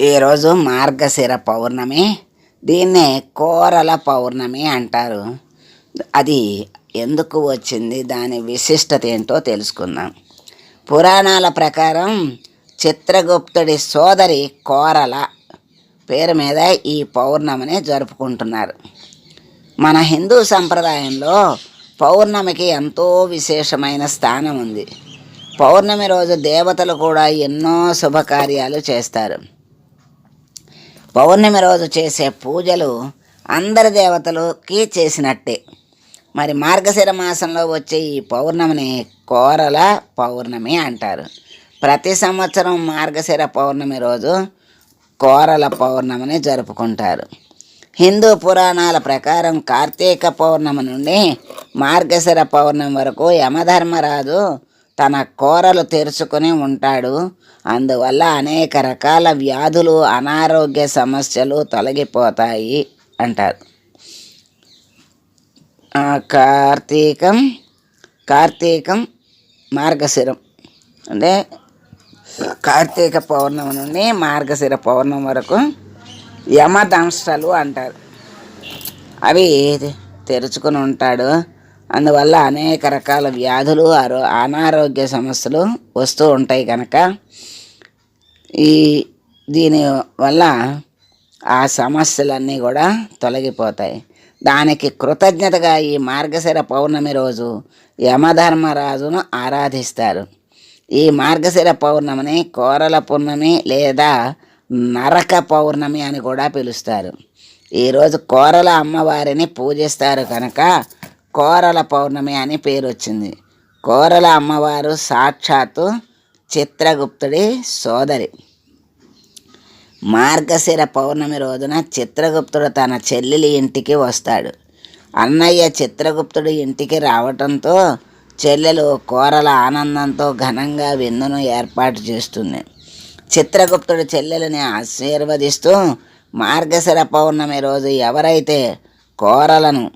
ఈరోజు మార్గశిర పౌర్ణమి. దీన్నే కోరల పౌర్ణమి అంటారు. అది ఎందుకు వచ్చింది? దాని విశిష్టత ఏంటో తెలుసుకుందాం. పురాణాల ప్రకారం చిత్రగుప్తుడి సోదరి కోరల పేరు మీద ఈ పౌర్ణమిని జరుపుకుంటున్నారు. మన హిందూ సంప్రదాయంలో పౌర్ణమికి ఎంతో విశేషమైన స్థానం ఉంది. పౌర్ణమి రోజు దేవతలు కూడా ఎన్నో శుభకార్యాలు చేస్తారు. పౌర్ణమి రోజు చేసే పూజలు అందరి దేవతలకి చేసినట్టే. మరి మార్గశిర మాసంలో వచ్చే ఈ పౌర్ణమిని కోరల పౌర్ణమి అంటారు. ప్రతి సంవత్సరం మార్గశిర పౌర్ణమి రోజు కోరల పౌర్ణమిని జరుపుకుంటారు. హిందూ పురాణాల ప్రకారం కార్తీక పౌర్ణమి నుండి మార్గశిర పౌర్ణమి వరకు యమధర్మరాజు తన కోరలు తెరుచుకొని ఉంటాడు. అందువల్ల అనేక రకాల వ్యాధులు అనారోగ్య సమస్యలు తొలగిపోతాయి అంటారు. కార్తీకం కార్తీకం మార్గశిరం. అంటే కార్తీక పౌర్ణమి నుండి మార్గశిర పౌర్ణమి వరకు యమదంశలు అంటారు. అవి తెరుచుకుని ఉంటాడు. అందువల్ల అనేక రకాల వ్యాధులు ఆరో అనారోగ్య సమస్యలు వస్తూ ఉంటాయి కనుక ఈ దీని వల్ల ఆ సమస్యలన్నీ కూడా తొలగిపోతాయి. దానికి కృతజ్ఞతగా ఈ మార్గశిర పౌర్ణమి రోజు యమధర్మరాజును ఆరాధిస్తారు. ఈ మార్గశిర పౌర్ణమిని కోరల పౌర్ణమి లేదా నరక పౌర్ణమి అని కూడా పిలుస్తారు. ఈరోజు కోరల అమ్మవారిని పూజిస్తారు కనుక కోరల పౌర్ణమి అని పేరు వచ్చింది కోరల అమ్మవారు సాక్షాత్తు చిత్రగుప్తుడి సోదరి. మార్గశిర పౌర్ణమి రోజున చిత్రగుప్తుడు తన చెల్లెలి ఇంటికి వస్తాడు. అన్నయ్య చిత్రగుప్తుడు ఇంటికి రావటంతో చెల్లెలు కోరల ఆనందంతో ఘనంగా విందును ఏర్పాటు చేస్తుంది. చిత్రగుప్తుడు చెల్లెలని ఆశీర్వదిస్తూ మార్గశిర పౌర్ణమి రోజు ఎవరైతే కోరలను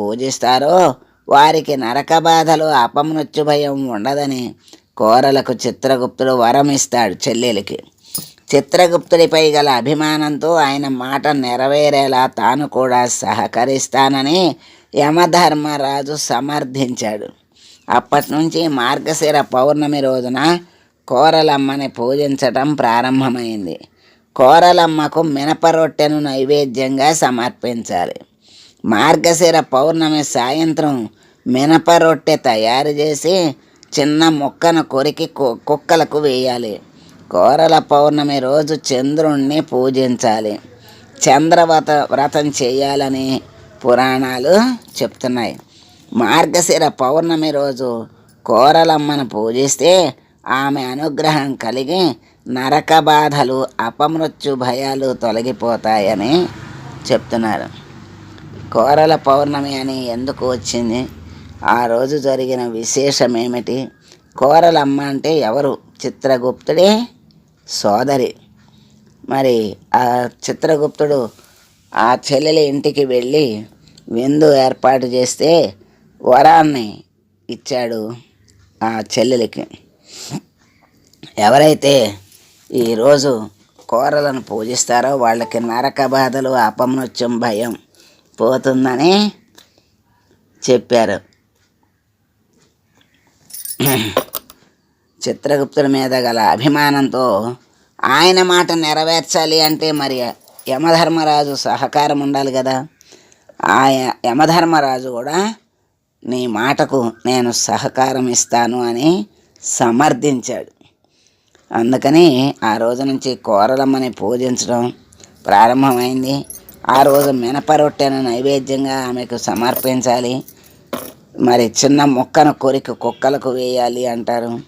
పూజిస్తారో? వారికి నరక బాధలు అపమృత్యు భయం ఉండదని కోరలకు చిత్రగుప్తుడు వరం ఇస్తాడు చెల్లెలికి. చిత్రగుప్తుడిపై గల అభిమానంతో ఆయన మాట నెరవేరేలా తాను కూడా సహకరిస్తానని యమధర్మరాజు సమర్థించాడు. అప్పటి నుంచి మార్గశిర పౌర్ణమి రోజున కోరలమ్మని పూజించటం ప్రారంభమైంది. కోరలమ్మకు మినప రొట్టెను నైవేద్యంగా సమర్పించాలి. మార్గశిర పౌర్ణమి సాయంత్రం మినప రొట్టె తయారు చేసి చిన్న ముక్కను కొరికి కు- కుక్కలకు వేయాలి. కోరల పౌర్ణమి రోజు చంద్రుణ్ణి పూజించాలి. చంద్రవ్రత వ్రతం చేయాలని పురాణాలు చెప్తున్నాయి. మార్గశిర పౌర్ణమి రోజు కోరలమ్మను పూజిస్తే ఆమె అనుగ్రహం కలిగి నరక బాధలు అపమృత్యు భయాలు తొలగిపోతాయని చెప్తున్నారు. కోరల పౌర్ణమి అని ఎందుకు వచ్చింది? ఆ రోజు జరిగిన విశేషం ఏమిటి కోరలమ్మ అంటే ఎవరు? చిత్రగుప్తుడే? సోదరి. మరి ఆ చిత్రగుప్తుడు ఆ చెల్లెలి ఇంటికి వెళ్ళి విందు ఏర్పాటు చేస్తే వరాన్ని ఇచ్చాడు ఆ చెల్లెలికి. ఎవరైతే ఈరోజు కోరలను పూజిస్తారో వాళ్ళకి నరక బాధలు అపమృత్యం భయం. పోతుందని చెప్పారు. చిత్రగుప్తుడి మీద గల అభిమానంతో ఆయన మాట నెరవేర్చాలి అంటే మరి యమధర్మరాజు సహకారం ఉండాలి కదా. ఆ యమధర్మరాజు కూడా నీ మాటకు నేను సహకారం ఇస్తాను అని సమర్థించాడు. అందుకని ఆ రోజు నుంచి కోరలమ్మని పూజించడం ప్రారంభమైంది. ఆ రోజు మినప రొట్టెను నైవేద్యంగా ఆమెకు సమర్పించాలి. మరి చిన్న మొక్కను కొరికి కుక్కలకు వేయాలి అంటారు.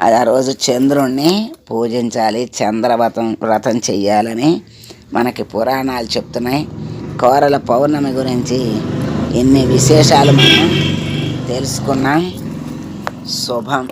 అది ఆ రోజు చంద్రుణ్ణి పూజించాలి చంద్రవ్రతం వ్రతం చెయ్యాలని మనకి పురాణాలు చెప్తున్నాయి. కోరల పౌర్ణమి గురించి ఇన్ని విశేషాలు మనం తెలుసుకున్నాం. శుభం.